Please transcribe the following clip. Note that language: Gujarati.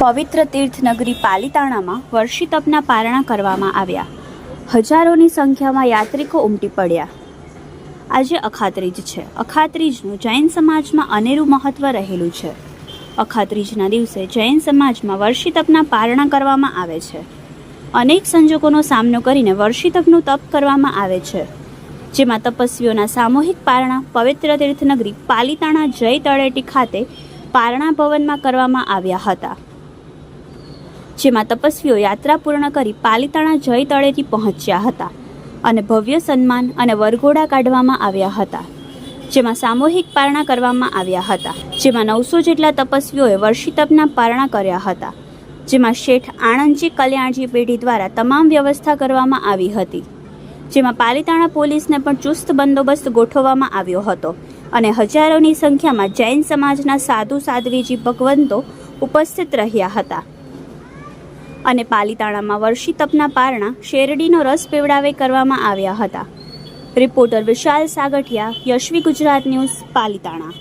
પવિત્ર તીર્થનગરી પાલિતાણામાં વર્ષી તપના પારણા કરવામાં આવ્યા. હજારોની સંખ્યામાં યાત્રિકો ઉમટી પડ્યા. આજે અખાત્રીજ છે. અખાત્રીજનું જૈન સમાજમાં અનેરું મહત્વ રહેલું છે. અખાત્રીજના દિવસે જૈન સમાજમાં વર્ષી તપના પારણા કરવામાં આવે છે. અનેક સંજોગોનો સામનો કરીને વર્ષી તપનું તપ કરવામાં આવે છે. જેમાં તપસ્વીઓના સામૂહિક પારણા, પવિત્ર તીર્થનગરી, પાલિતાણા જય તળેટી ખાતે પારણા ભવનમાં કરવામાં આવ્યા હતા. જેમાં તપસ્વીઓ યાત્રા પૂર્ણ કરી પાલિતાણા જય તળેટી પહોંચ્યા હતા અને ભવ્ય સન્માન અને વરઘોડા કાઢવામાં આવ્યા હતા. જેમાં સામૂહિક પારણા કરવામાં આવ્યા હતા. જેમાં નવસો જેટલા તપસ્વીઓએ વર્ષિતપના પારણા કર્યા હતા. જેમાં શેઠ આણંદજી કલ્યાણજી પેઢી દ્વારા તમામ વ્યવસ્થા કરવામાં આવી હતી. જેમાં પાલિતાણા પોલીસને પણ ચુસ્ત બંદોબસ્ત ગોઠવવામાં આવ્યો હતો અને હજારોની સંખ્યામાં જૈન સમાજના સાધુ સાધ્વીજી ભગવંતો ઉપસ્થિત રહ્યા હતા. અને પાલિતાણામાં વર્ષી તપના પારણા શેરડીનો રસ પીવડાવે કરવામાં આવ્યા હતા. Reporter Vishal Sagathiya, Yashvi Gujarat news, Palitana.